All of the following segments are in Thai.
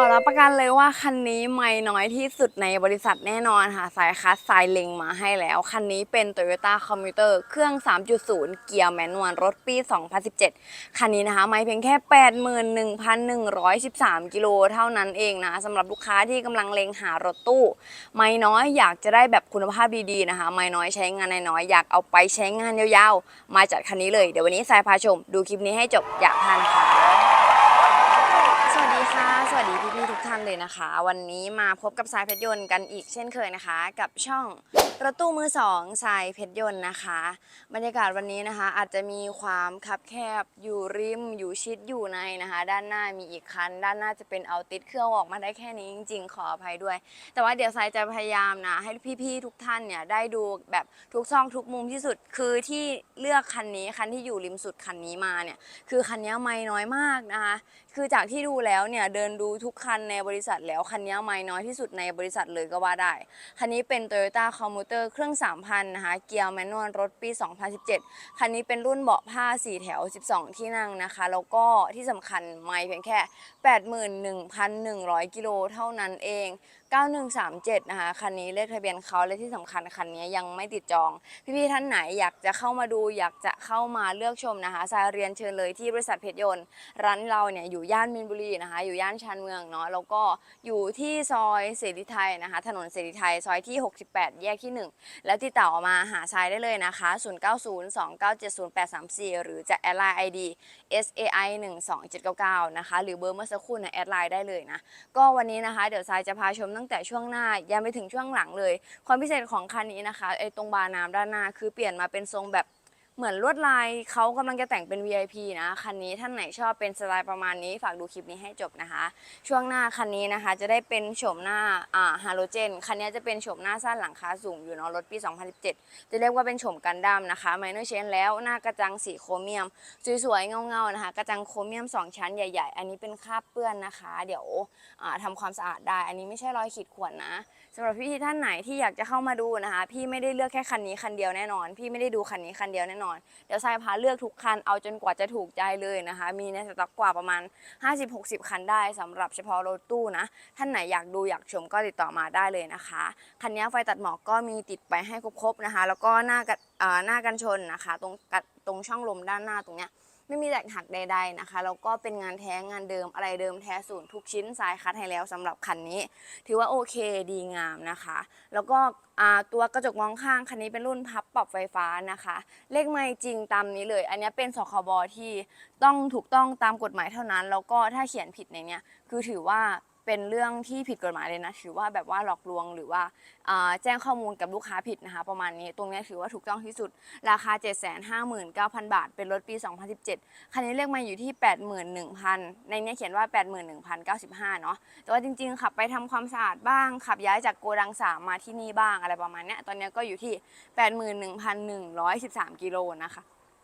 อรับประกันเลยว่าคันนี้ไม่น้อยที่สุดในบริษัทแน่นอนค่ะ สายคัสสายเล็งมาให้แล้ว คันนี้เป็น Toyota Commuter เครื่อง 3.0 เกียร์แมนนวลรถปี 2017 คันนี้นะคะ ไม่เพียงแค่ 81,113 กิโลเท่านั้นเองนะสำหรับลูกค้าที่กำลังเล็งหารถตู้ ไม่น้อยอยากจะได้แบบคุณภาพดีๆนะคะ ไม่น้อยใช้งานน้อยอยากเอาไปใช้งานยาวๆ มาจัดคันนี้เลย เดี๋ยววันนี้สายพาชม ดูคลิปนี้ให้จบอยากทานะสวัสดีค่ะ สวัสดีพี่ๆทุกท่านเลยนะคะ วันนี้มาพบกับสายเพชรยนต์กันอีกเช่นเคยนะคะ กับช่องรถตู้มือสองสายเพชรยนต์นะคะ บรรยากาศวันนี้นะคะ อาจจะมีความคับแคบอยู่ริมอยู่ชิดอยู่ในนะคะ ด้านหน้ามีอีกคัน ด้านหน้าจะเป็นเอาติดเครื่องออกมาได้แค่นี้จริง ๆ ขออภัยด้วย แต่ว่าเดี๋ยวสายจะพยายามนะ ให้พี่ๆทุกท่านเนี่ยได้ดูแบบทุกช่องทุกมุมที่สุดคือที่เลือกคันนี้คันที่อยู่ริมสุดคันนี้มาเนี่ยคือคันนี้ไม่น้อยมากนะคะคือจากที่ดูแล้วเนี่ยเดินดูทุกคันในบริษัทแล้วคันนี้ไม่น้อยที่สุดในบริษัทเลยก็ว่าได้ คันนี้เป็น Toyota Commuter เครื่อง 3,000 นะคะเกียร์แมนนวลรถปี 2017 คันนี้เป็นรุ่นเบาะผ้า 4 แถว 12 ที่นั่งนะคะ แล้วก็ที่สำคัญไม่เพียงแค่ 81,100 กิโลเท่านั้นเอง9137 นะคะคันนี้เลขทะเบียนเขาและที่สำคัญคันนี้ยังไม่ติดจอง พี่ๆท่านไหนอยากจะเข้ามาดู อยากจะเข้ามาเลือกชมนะคะสายเรียนเชิญเลยที่บริษัทเพชรยนต์ ร้านเราเนี่ยอยู่ย่านมินบุรีนะคะ อยู่ย่านชานเมืองเนาะแล้วก็อยู่ที่ซอยเสรีไทยนะคะ ถนนเสรีไทยซอยที่ 68 แยกที่ 1 แล้วติดต่อมาหาชายได้เลยนะคะ 0902970834 หรือจะแอดไลน์ ID SAI 12799นะคะหรือเบอร์เมื่อสักครู่เนี่ยแอดไลน์ได้เลยนะก็วันนี้นะคะเดี๋ยวทรายจะพาชมตั้งแต่ช่วงหน้ายันไปถึงช่วงหลังเลย ความพิเศษของคันนี้นะคะไอ้ตรงบาร์น้ำด้านหน้าคือเปลี่ยนมาเป็นทรงแบบ เหมือนลวดลายเขากำลังจะแต่งเป็น VIP นะคันนี้ท่านไหนชอบเป็นสไตล์ประมาณนี้ฝากดูคลิปนี้ให้จบนะคะ ช่วงหน้าคันนี้นะคะ จะได้เป็นโฉมหน้าอ่าฮาโลเจนคันนี้จะเป็นโฉมหน้าสั้นหลังคาสูงอยู่เนาะรถปี 2017 จะเรียกว่าเป็นโฉมกันดั้มนะคะไมเนอร์เชนแล้วหน้ากระจังสีโครเมียม สวยๆเงาๆนะคะ กระจังโครเมียม 2 ชั้นใหญ่ ๆ อันนี้เป็นคราบเปื้อนนะคะ เดี๋ยวอ่าทำความสะอาดได้ อันนี้ไม่ใช่รอยขีดข่วนนะสำหรับพี่ท่านไหนที่อยากจะเข้ามาดูนะคะ พี่ไม่ได้เลือกแค่คันนี้คันเดียวแน่นอน พี่ไม่ได้ดูคันนี้คันเดียวแน่นอนเดี๋ยวทรายพาเลือกทุกคันเอาจนกว่าจะถูกใจเลยนะคะ มีในสต็อกกว่าประมาณ 50-60 คันได้สำหรับเฉพาะรถตู้นะ ท่านไหนอยากดูอยากชมก็ติดต่อมาได้เลยนะคะ คันนี้ไฟตัดหมอกก็มีติดไปให้ครบๆนะคะ แล้วก็หน้ากันหน้ากันชนนะคะ ตรงตรงช่องลมด้านหน้าตรงเนี้ยไม่มีแตกหักใด ๆนะคะ แล้วก็เป็นงานแท้งานเดิมอะไรเดิมแท้ศูนย์ทุกชิ้นทรายคัดให้แล้วสำหรับคันนี้ ถือว่าโอเคดีงามนะคะ แล้วก็ ตัวกระจกมองข้างคันนี้เป็นรุ่นพับปรับไฟฟ้านะคะ เลขไม่จริงตามนี้เลย อันนี้เป็นสคบที่ต้องถูกต้องตามกฎหมายเท่านั้น แล้วก็ถ้าเขียนผิดในเนี้ยคือถือว่าเป็นเรื่องที่ผิดกฎหมายเลยนะ ถือว่าแบบว่าหลอกลวงหรือว่าแจ้งข้อมูลกับลูกค้าผิดนะคะ ประมาณนี้ตรงนี้ถือว่าถูกต้องที่สุด ราคา 759,000 บาท เป็นรถปี 2017 คันนี้เลขมาอยู่ที่ 81,000 ในนี้เขียนว่า 81,095 เนาะแต่ว่าจริงๆ ขับไปทำความสะอาดบ้าง ขับย้ายจากโกดัง 3 มาที่นี่บ้างอะไรประมาณเนี้ยตอนนี้ก็อยู่ที่ 81,113 กิโลนะคะ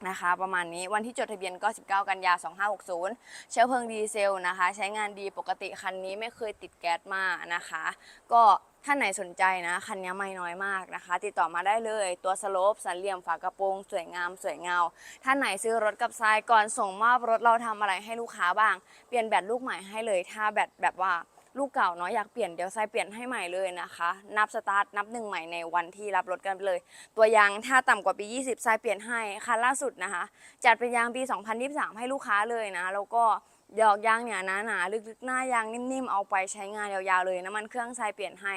นะคะประมาณนี้วันที่จดทะเบียนก็ 19 กันยา 2560 เชื้อเพลิงดีเซลนะคะ ใช้งานดีปกติคันนี้ไม่เคยติดแก๊สมานะคะ ก็ท่านไหนสนใจนะคันนี้ไม่น้อยมากนะคะ ติดต่อมาได้เลยตัวสโลปสันเหลี่ยมฝากระโปรง สวยงามสวยเงา ท่านไหนซื้อรถกับทรายก่อนส่งมอบรถเราทำอะไรให้ลูกค้าบ้าง เปลี่ยนแบตลูกใหม่ให้เลยถ้าแบตแบบว่า ลูกเก่าเนาะอยากเปลี่ยนเดี๋ยวไซเปลี่ยนให้ใหม่เลยนะคะ นับสตาร์ทนับหนึ่งใหม่ในวันที่รับรถกันไปเลย ตัวยางถ้าต่ำกว่าปี 20ไซเปลี่ยนให้คันล่าสุดนะคะ จัดเป็นยางปี 2023 ให้ลูกค้าเลยนะ แล้วก็ ดอกยางเนี่ยหนาๆลึกๆ หน้ายางนิ่มๆ เอาไปใช้งานยาวๆเลยน้ำมันเครื่องทรายเปลี่ยนให้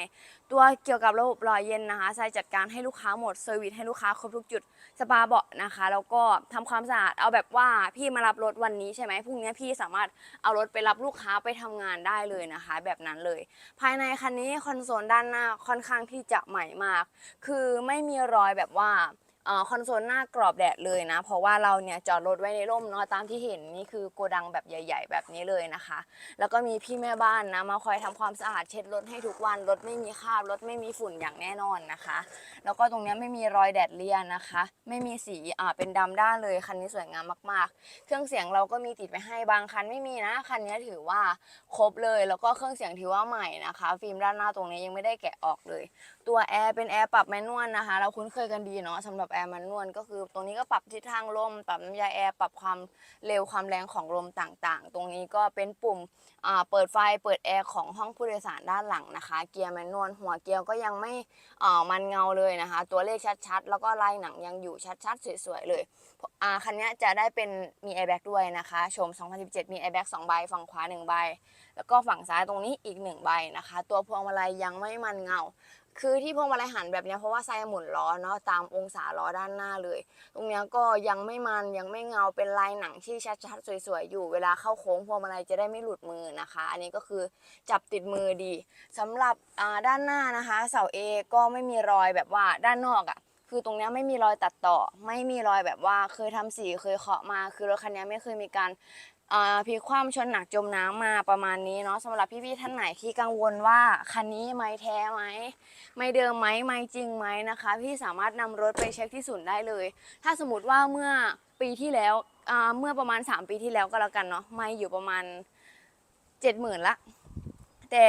ตัวเกี่ยวกับระบบรอยเย็นนะคะทรายจัดการให้ลูกค้าหมดเซอร์วิสให้ลูกค้าครบทุกจุดสปาเบาะนะคะ แล้วก็ทำความสะอาดเอาแบบว่าพี่มารับรถวันนี้ใช่ไหมพรุ่งนี้พี่สามารถเอารถไปรับลูกค้าไปทำงานได้เลยนะคะ แบบนั้นเลย ภายในคันนี้คอนโซลด้านหน้าค่อนข้างที่จะใหม่มาก คือไม่มีรอยแบบว่า คอนโซลหน้ากรอบแดดเลยนะ เพราะว่าเราเนี่ยจอดรถไว้ในร่มเนาะตามที่เห็นนี่คือโกดังแบบใหญ่ ๆ แบบนี้เลยนะคะ แล้วก็มีพี่แม่บ้านนะมาคอยทำความสะอาดเช็ดรถให้ทุกวันรถไม่มีคราบรถไม่มีฝุ่นอย่างแน่นอนนะคะ แล้วก็ตรงเนี้ยไม่มีรอยแดดเลียนนะคะ ไม่มีสีอ่าเป็นดำด้านเลยคันนี้สวยงามมากๆ เครื่องเสียงเราก็มีติดไปให้บางคันไม่มีนะคันนี้ถือว่าครบเลย แล้วก็เครื่องเสียงถือว่าใหม่นะคะ ฟิล์มด้านหน้าตรงนี้ยังไม่ได้แกะออกเลย ตัวแอร์เป็นแอร์ปรับแมนนวลนะคะ เราคุ้นเคยกันดีเนาะสำหรับแอร์แมนนวลก็คือ ตรงนี้ก็ปรับทิศทางลม ปรับน้ำยาแอร์ ปรับความเร็วความแรงของลมต่างๆ ตรงนี้ก็เป็นปุ่มเปิดไฟเปิดแอร์ของห้องผู้โดยสารด้านหลังนะคะ เกียร์แมนนวลหัวเกียร์ก็ยังไม่มันเงาเลยนะคะ ตัวเลขชัดๆ แล้วก็ลายหนังยังอยู่ชัดๆ สวยๆเลยคันนี้จะได้เป็นมีแอร์แบ็กด้วยนะคะชม 2017 มีแอร์แบ็ก2ใบฝั่งขวา1ใบแล้วก็ฝั่งซ้ายตรงนี้อีก1ใบนะคะ ตัวพวงมาลัยยังไม่มันเงา คือที่พวงมาลัยหันแบบนี้เพราะว่าไซหมุนล้อเนาะตามองศาล้อด้านหน้าเลย ตรงเนี้ยก็ยังไม่มันยังไม่เงาเป็นลายหนังที่ชัดๆสวยๆอยู่ เวลาเข้าโค้งพวงมาลัยจะได้ไม่หลุดมือนะคะ อันนี้ก็คือจับติดมือดีสำหรับด้านหน้านะคะเสาเอก็ไม่มีรอยแบบว่าด้านนอกอะ่ะคือตรงเนี้ยไม่มีรอยตัดต่อ ไม่มีรอยแบบว่าเคยทำสีเคยเคาะมา คือรถคันนี้ไม่เคยมีการ พลิกคว่ำชนหนักจมน้ำมาประมาณนี้เนาะสำหรับพี่ๆท่านไหนที่กังวลว่าคันนี้ไม้แท้ไหมไม่เดิมไหมไม่จริงไหมนะคะ พี่สามารถนำรถไปเช็คที่ศูนย์ได้เลย ถ้าสมมติว่าเมื่อปีที่แล้วเมื่อประมาณ 3 ปีที่แล้วก็แล้วกันเนาะไม่อยู่ประมาณ 70,000ละแต่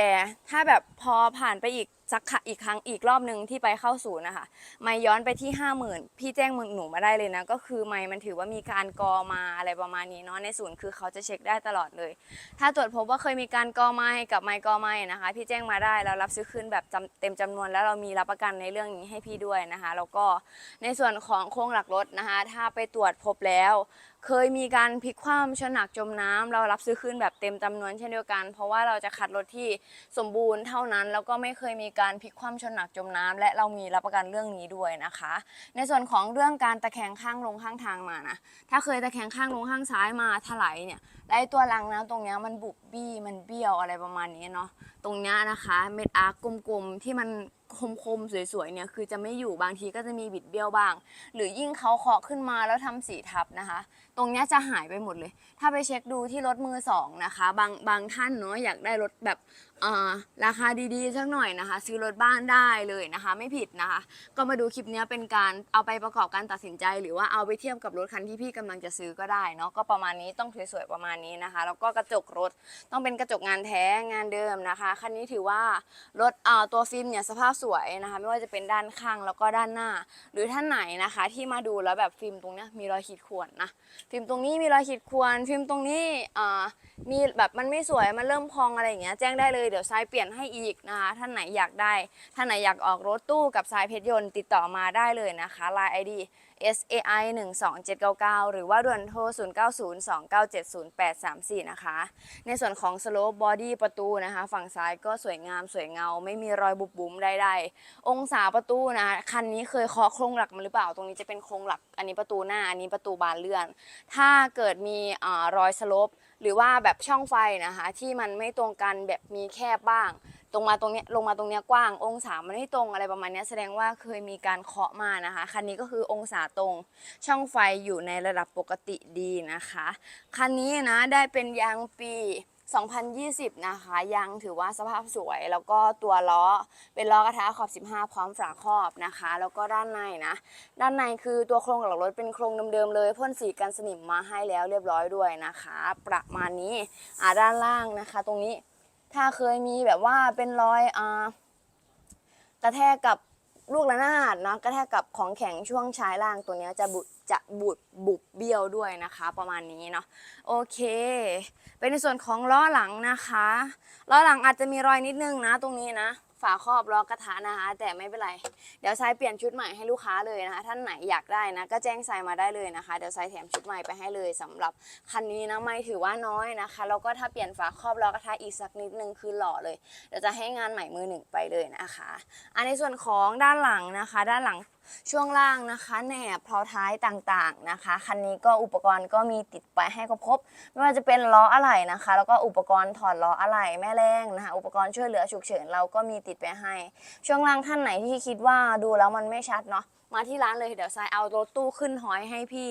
ถ้าแบบพอผ่านไปอีก สักครั้งอีกครั้งอีกรอบหนึ่งที่ไปเข้าศูนย์นะคะไม่ย้อนไปที่50,000พี่แจ้งมึงหนูมาได้เลยนะ ก็คือไม่มันถือว่ามีการกอมาอะไรประมาณนี้เนาะในศูนย์คือเขาจะเช็คได้ตลอดเลย ถ้าตรวจพบว่าเคยมีการกอไม้กับไม้กอไม้นะคะ พี่แจ้งมาได้เรารับซื้อคืนแบบเต็มจำนวนแล้วเรามีรับประกันในเรื่องนี้ให้พี่ด้วยนะคะแล้วก็ในส่วนของโครงหลักรถนะคะ ถ้าไปตรวจพบแล้วเคยมีการพลิกคว่ำชนหนักจมน้ำเรารับซื้อคืนแบบเต็มจำนวนเช่นเดียวกัน เพราะว่าเราจะคัดรถที่สมบูรณ์เท่านั้น แล้วก็ไม่เคยมีการพลิกคว่ำชนหนักจมน้ำและเรามีรับประกันเรื่องนี้ด้วยนะคะ ในส่วนของเรื่องการตะแคงข้างลงข้างทางมานะถ้าเคยตะแคงข้างลงข้างซ้ายมาถลายเนี่ยไอ้ตัวรังน้ำตรงเนี้ยมันบุบบี้มันเบี้ยวอะไรประมาณนี้เนาะตรงเนี้ยนะคะ เม็ดอาร์กกลมๆที่มัน คมๆสวยๆเนี่ยคือจะไม่อยู่บางทีก็จะมีบิดเบี้ยวบ้าง หรือยิ่งเขาเคาะขึ้นมาแล้วทำสีทับนะคะ ตรงเนี้ยจะหายไปหมดเลย ถ้าไปเช็คดูที่รถมือสองนะคะ บางบางท่านเนาะอยากได้รถแบบราคาดีๆสักหน่อยนะคะ ซื้อรถบ้านได้เลยนะคะ ไม่ผิดนะคะ ก็มาดูคลิปนี้เป็นการเอาไปประกอบการตัดสินใจ หรือว่าเอาไปเทียบกับรถคันที่พี่กำลังจะซื้อก็ได้เนาะก็ประมาณนี้ต้องสวยๆประมาณนี้นะคะ แล้วก็กระจกรถต้องเป็นกระจกงานแท้งานเดิมนะคะคันนี้ถือว่ารถอ่าตัวฟิล์มเนี่ยสภาพสวยนะคะ ไม่ว่าจะเป็นด้านข้างแล้วก็ด้านหน้า หรือท่านไหนนะคะ ที่มาดูแล้วแบบฟิล์มตรงนี้มีรอยขีดข่วนนะฟิล์มตรงนี้มีรอยขีดข่วนฟิล์มตรงนี้อ่า มีแบบมันไม่สวยมันเริ่มพองอะไรอย่างเงี้ยแจ้งได้เลยเดี๋ยวทรายเปลี่ยนให้อีกนะคะท่านไหนอยากได้ ท่านไหนอยากออกรถตู้กับทรายเพชรยนต์ติดต่อมาได้เลยนะคะ Line ID SAI 12799 หรือว่าด่วนโทร 0902970834 นะคะ ในส่วนของ slope body ประตูนะคะ ฝั่งซ้ายก็สวยงามสวยเงา ไม่มีรอยบุบบุ๋มใดๆ องศาประตูนะ คันนี้เคยเคาะโครงหลักมาหรือเปล่า ตรงนี้จะเป็นโครงหลัก อันนี้ประตูหน้า อันนี้ประตูบานเลื่อน ถ้าเกิดมีอรอยสโลป หรือว่าแบบช่องไฟนะคะ ที่มันไม่ตรงกันแบบมีแคบบ้าง ตรงมาตรงเนี้ยลงมาตรงเนี้ยกว้าง องศามันไม่ตรงอะไรประมาณนี้แสดงว่าเคยมีการเคาะมานะคะ คันนี้ก็คือองศาตรงช่องไฟอยู่ในระดับปกติดีนะคะ คันนี้นะได้เป็นยางปี 2020 นะคะยางถือว่าสภาพสวย แล้วก็ตัวล้อเป็นล้อกระทะขอบ 15 พร้อมฝาครอบนะคะ แล้วก็ด้านในนะ ด้านในคือตัวโครงหลังรถเป็นโครงเดิมๆเลยพ่นสีกันสนิมมาให้แล้วเรียบร้อยด้วยนะคะ ประมาณนี้อ่าด้านล่างนะคะ ตรงนี้ถ้าเคยมีแบบว่าเป็นรอยอ่ากระแทกกับลูกระนาดนะกระแทกกับของแข็งช่วงชายล่างตัวเนี้ยจะบุ จะบุดบุบเบี้ยวด้วยนะคะ ประมาณนี้เนาะโอเค เป็นในส่วนของล้อหลังนะคะล้อหลังอาจจะมีรอยนิดนึงนะตรงนี้นะ ฝาครอบล้อกระทะนะคะ แต่ไม่เป็นไร เดี๋ยวทรายเปลี่ยนชุดใหม่ให้ลูกค้าเลยนะคะ ท่านไหนอยากได้นะ ก็แจ้งทรายมาได้เลยนะคะ เดี๋ยวทรายแถมชุดใหม่ไปให้เลยสำหรับคันนี้นะไม่ถือว่าน้อยนะคะแล้วก็ถ้าเปลี่ยนฝาครอบล้อกระทะอีกสักนิดนึงคือหล่อเลยเดี๋ยวจะให้งานใหม่มือหนึ่งไปเลยนะคะอันในส่วนของด้านหลังนะคะ ด้านหลัง ช่วงล่างนะคะแหนบเพลาท้ายต่างๆนะคะคันนี้ก็อุปกรณ์ก็มีติดไปให้ครบไม่ว่าจะเป็นล้ออะไหล่นะคะ แล้วก็อุปกรณ์ถอดล้ออะไหล่แม่แรงนะคะอุปกรณ์ช่วยเหลือฉุกเฉินเราก็มีติดไปให้ ช่วงล่างท่านไหนที่คิดว่าดูแล้วมันไม่ชัดเนาะมาที่ร้านเลยเดี๋ยวทรายเอารถตู้ขึ้นห้อยให้พี่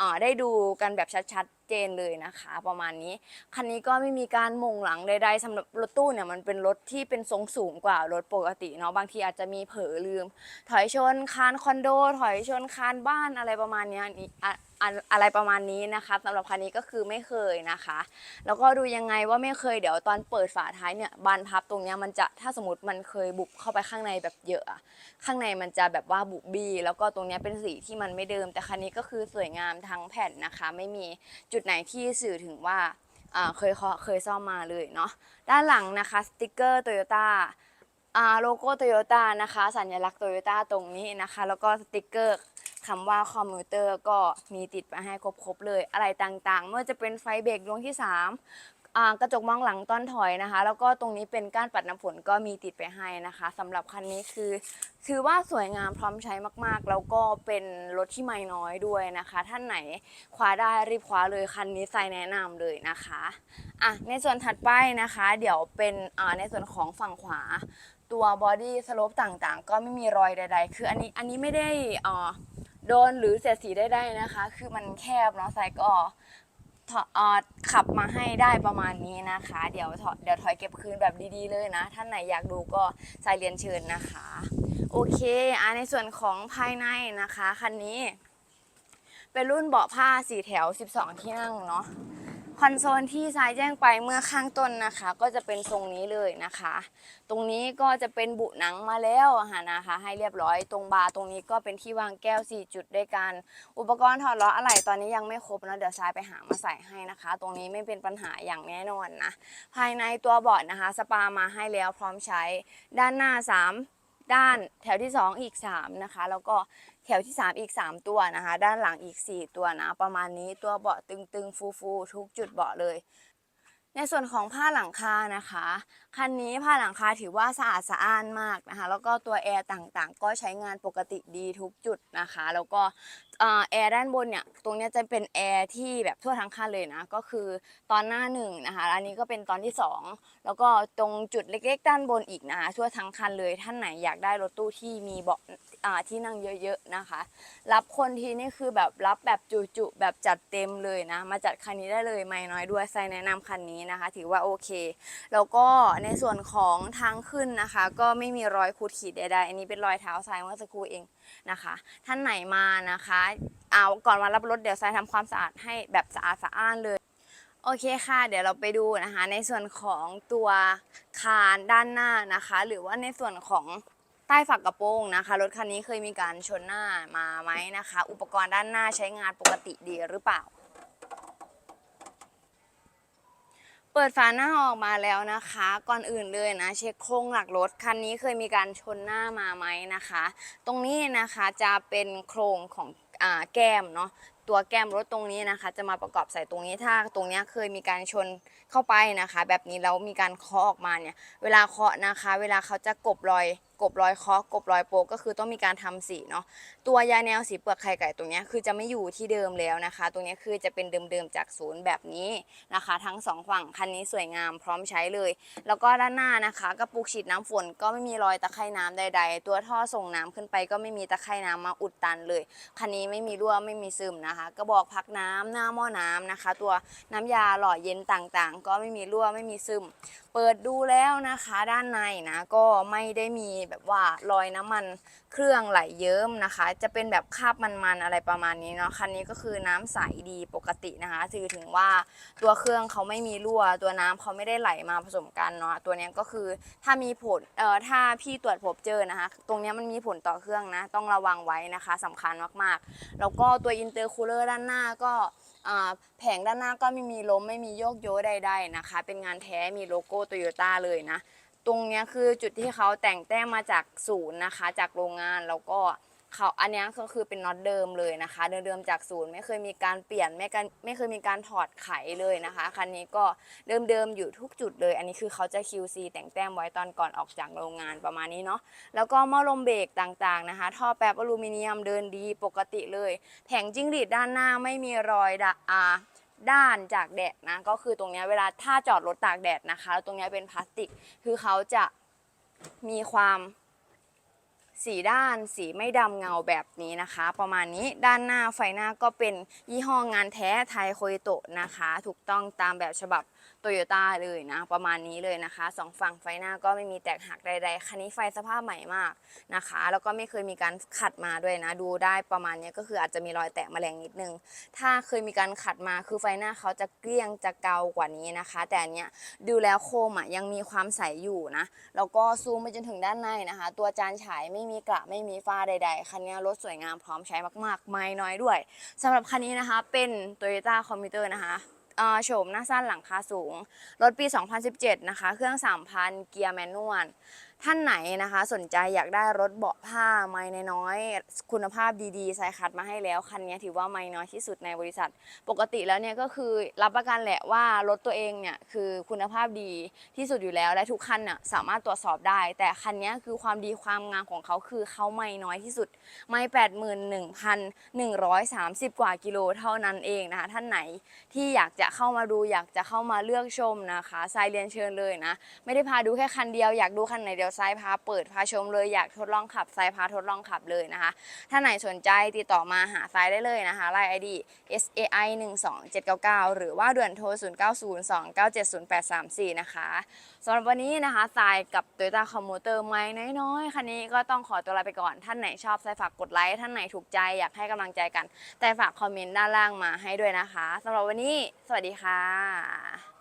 อ่าได้ดูกันแบบชัดๆเจนเลยนะคะ ประมาณนี้ คันนี้ก็ไม่มีการมงหลังใดๆสำหรับรถตู้เนี่ยมันเป็นรถที่เป็นทรงสูงกว่ารถปกติเนาะบางทีอาจจะมีเผลอลืม ถอยชนคานคอนโด ถอยชนคานบ้านอะไรประมาณนี้อันนี้อะอะไรประมาณนี้นะคะสำหรับคันนี้ก็คือไม่เคยนะคะ แล้วก็ดูยังไงว่าไม่เคยเดี๋ยวตอนเปิดฝาท้ายเนี่ยบานพับตรงเนี้ยมันจะถ้าสมมติมันเคยบุบเข้าไปข้างในแบบเยอะข้างในมันจะแบบว่าบุบบี้แล้วก็ตรงเนี้ยเป็นสีที่มันไม่เดิม แต่คันนี้ก็คือสวยงามทั้งแผ่นนะคะ ไม่มีจุดไหนที่สื่อถึงว่าเคยเคาะเคยซ่อมมาเลยเนาะด้านหลังนะคะสติกเกอร์โตโยต้าโลโก้โตโยต้านะคะ สัญลักษณ์โตโยต้าตรงนี้นะคะ แล้วก็สติกเกอร์คำว่าคอมพิวเตอร์ก็มีติดมาให้ครบๆเลย อะไรต่างๆ เมื่อจะเป็นไฟเบรกดวงที่ 3 กระจกมองหลังต้อนถอยนะคะ แล้วก็ตรงนี้เป็นก้านปัดน้ำฝนก็มีติดไปให้นะคะสำหรับคันนี้คือถือว่าสวยงามพร้อมใช้มากๆ แล้วก็เป็นรถที่ไม่น้อยด้วยนะคะ ท่านไหนคว้าได้รีบคว้าเลยคันนี้ใส่แนะนำเลยนะคะอะในส่วนถัดไปนะคะ เดี๋ยวเป็นอ่าในส่วนของฝั่งขวาตัวบอดี้สโลปต่างๆ ก็ไม่มีรอยใด ๆ คืออันนี้อันนี้ไม่ได้อ่อโดนหรือเสียสีได้ได้นะคะ คือมันแคบเนาะไซก็ ถอเอ่อขับมาให้ได้ประมาณนี้นะคะ เดี๋ยวถอเดี๋ยวถอยเก็บคืนแบบดีๆเลยนะ ท่านไหนอยากดูก็ใส่เรียนเชิญนะคะ โอเคอ่าในส่วนของภายในนะคะคันนี้ เป็นรุ่นเบาะผ้าสีแถว 12 ที่นั่งเนาะ คอนโซลที่ซ้ายแจ้งไปเมื่อข้างต้นนะคะ ก็จะเป็นทรงนี้เลยนะคะ ตรงนี้ก็จะเป็นบุหนังมาแล้วค่ะนะคะ ให้เรียบร้อยตรงบาร์ตรงนี้ก็เป็นที่วางแก้ว 4 จุดด้วยกัน อุปกรณ์ถอดล้ออะไหล่ตอนนี้ยังไม่ครบนะเดี๋ยวซ้ายไปหามาใส่ให้นะคะ ตรงนี้ไม่เป็นปัญหาอย่างแน่นอนนะ ภายในตัวเบาะนะคะ สปามาให้แล้วพร้อมใช้ด้านหน้า 3 ด้านแถวที่ 2 อีก 3 นะคะ แล้วก็ แถวที่ 3 อีก 3 ตัวนะคะ ด้านหลังอีก 4 ตัวนะประมาณนี้ตัวเบาะตึงๆ ฟูๆ ทุกจุดเบาะเลย ในส่วนของผ้าหลังคานะคะ คันนี้ผ้าหลังคาถือว่าสะอาดสะอ้านมากนะคะ แล้วก็ตัวแอร์ต่างๆ ก็ใช้งานปกติดีทุกจุดนะคะ แล้วก็แอร์ด้านบนเนี่ยตรงนี้จะเป็นแอร์ที่แบบทั่วทั้งคันเลยนะ ก็คือตอนหน้าหนึ่งนะคะอันนี้ก็เป็นตอนที่สองแล้วก็ตรงจุดเล็กๆ ด้านบนอีกนะคะทั่วทั้งคันเลยท่านไหนอยากได้รถตู้ที่มีเบาะ อ่าที่นั่งเยอะๆนะคะ รับคนทีนี่คือแบบรับแบบจุๆแบบจัดเต็มเลยนะ มาจัดคันนี้ได้เลยไม่น้อยด้วยไซแนะนำคันนี้นะคะ ถือว่าโอเค แล้วก็ในส่วนของทางขึ้นนะคะ ก็ไม่มีรอยขูดขีดใดๆอันนี้เป็นรอยเท้าทรายเมื่อสักครู่เองนะคะ ท่านไหนมานะคะเอาก่อนมารับรถเดี๋ยวทรายทำความสะอาดให้แบบสะอาดสะอ้านเลยโอเคค่ะ เดี๋ยวเราไปดูนะคะ ในส่วนของตัวคานด้านหน้านะคะ หรือว่าในส่วนของ ต้ฝักกระโปรงนะคะ รถคันนี้เคยมีการชนหน้ามาไหมนะคะ อุปกรณ์ด้านหน้าใช้งานปกติดีหรือเปล่า เปิดฝาหน้าออกมาแล้วนะคะ ก่อนอื่นเลยนะ เช็คโครงหลักรถคันนี้เคยมีการชนหน้ามาไหมนะคะ ตรงนี้นะคะจะเป็นโครงของอแก้มเนาะตัวแก้มรถตรงนี้นะคะ จะมาประกอบใส่ตรงนี้ถ้าตรงนี้เคยมีการชนเข้าไปนะคะ แบบนี้แล้วมีการเคาะออกมาเนี่ย เวลาเคาะนะคะ เวลาเขาจะกบรอย บรอยเคาะกบรอยโปะก็คือต้องมีการทำสีเนาะตัวยาแนวสีเปลือกไข่ไก่ตรงเนี้ยคือจะไม่อยู่ที่เดิมแล้วนะคะ ตรงเนี้ยคือจะเป็นเดิมๆจากศูนย์แบบนี้นะคะ ทั้งสองฝั่งคันนี้สวยงามพร้อมใช้เลย แล้วก็ด้านหน้านะคะกระปุกฉีดน้ำฝนก็ไม่มีรอยตะไคร่น้ำใด ๆ ตัวท่อส่งน้ำขึ้นไปก็ไม่มีตะไคร่น้ำมาอุดตันเลย คันนี้ไม่มีรั่วไม่มีซึมนะคะ กระบอกพักน้ำหน้าหม้อน้ำนะคะ ตัวน้ำยาหล่อเย็นต่างๆ ก็ไม่มีรั่วไม่มีซึม เปิดดูแล้วนะคะ ด้านในนะก็ไม่ได้มีแบบว่ารอยน้ำมันเครื่องไหลเยิ้มนะคะ จะเป็นแบบคราบมันๆอะไรประมาณนี้เนาะคันนี้ก็คือน้ำใสดีปกตินะคะถือถึงว่าตัวเครื่องเขาไม่มีรั่ว ตัวน้ำเขาไม่ได้ไหลมาผสมกันเนาะตัวนี้ก็คือถ้ามีผลเอ่อถ้าพี่ตรวจพบเจอนะคะ ตรงนี้มันมีผลต่อเครื่องนะ ต้องระวังไว้นะคะสำคัญมากๆ แล้วก็ตัวอินเตอร์คูลเลอร์ด้านหน้าก็แผงด้านหน้าก็ไม่มีล้มไม่มีโยกโยใดๆนะคะ เป็นงานแท้มีโลโก้โตโยต้าเลยนะ ตรงเนี้ยคือจุดที่เขาแต่งแต้มมาจากศูนย์นะคะ จากโรงงานแล้วก็เขาอันนี้ก็คือเป็นน็อตเดิมเลยนะคะ เดิมๆจากศูนย์ไม่เคยมีการเปลี่ยนไม่กันไม่เคยมีการถอดไขเลยนะคะคันนี้ก็เดิมๆอยู่ทุกจุดเลย อันนี้คือเขาจะ QC แต่งแต้มไว้ตอนก่อนออกจากโรงงานประมาณนี้เนาะแล้วก็หม้อลมเบรกต่างๆนะคะ ท่อแป๊บอลูมิเนียมเดินดีปกติเลย แผงจิ้งหรีดด้านหน้าไม่มีรอยดะอา ด้านจากแดดนะก็คือตรงนี้เวลาถ้าจอดรถตากแดดนะคะแล้วตรงนี้เป็นพลาสติก คือเขาจะมีความสีด้านสีไม่ดำเงาแบบนี้นะคะ ประมาณนี้ด้านหน้าไฟหน้าก็เป็นยี่ห้องานแท้ไทยโคยโตะนะคะ ถูกต้องตามแบบฉบับ โตโยต้าเลยนะ ประมาณนี้เลยนะคะสองฝั่งไฟหน้าก็ไม่มีแตกหักใดๆ คันนี้ไฟสภาพใหม่มากนะคะ แล้วก็ไม่เคยมีการขัดมาด้วยนะ ดูได้ประมาณนี้ก็คืออาจจะมีรอยแตกแมลงนิดนึง ถ้าเคยมีการขัดมาคือไฟหน้าเขาจะเกลี้ยงจะเกากว่านี้นะคะ แต่อันเนี้ยดูแล้วโคมอะยังมีความใสอยู่นะแล้วก็ซูมไปจนถึงด้านในนะคะ ตัวจานฉายไม่มีกระไม่มีฝ้าใด ๆ คันนี้รถสวยงามพร้อมใช้มากๆ ไม่น้อยด้วยสำหรับคันนี้นะคะเป็น Toyota Commuter นะคะ โฉมหน้าสั้นหลังคาสูง รถปี 2017 นะคะ เครื่อง 3,000 เกียร์แมนนวลท่านไหนนะคะ สนใจอยากได้รถเบาะผ้าไม้น้อย คุณภาพดีๆใส่คัดมาให้แล้ว คันนี้ถือว่าไม้น้อยที่สุดในบริษัท ปกติแล้วเนี่ยก็คือรับประกันแหละว่ารถตัวเองเนี่ยคือคุณภาพดีที่สุดอยู่แล้ว และทุกคันน่ะสามารถตรวจสอบได้ แต่คันนี้คือความดีความงามของเขาคือเขาไม่น้อยที่สุด ไม่แปดหมื่นหนึ่งพันหนึ่งร้อยสามสิบกว่ากิโลเท่านั้นเองนะคะท่านไหนที่อยากจะเข้ามาดูอยากจะเข้ามาเลือกชมนะคะทรายเรียนเชิญเลยนะ ไม่ได้พาดูแค่คันเดียวอยากดูคันไหนเดียวทรายพาเปิดพาชมเลยอยากทดลองขับทรายพาทดลองขับเลยนะคะ ถ้าไหนสนใจติดต่อมาหาทรายได้เลยนะคะไลน์ ID SAI 1 2 7 9 9 หรือว่าด่วนโทร 0 9 0 2 9 7 0 8 3 4 นะคะสำหรับวันนี้นะคะทรายกับ Toyota Commuter ไม่น้อยๆคันนี้ก็ต้องขอตัวลาไปก่อนท่านไหนชอบทรายฝากกดไลค์ท่านไหนถูกใจอยากให้กำลังใจกัน แต่ฝากคอมเมนต์ด้านล่างมาให้ด้วยนะคะสำหรับวันนี้ สวัสดีค่ะ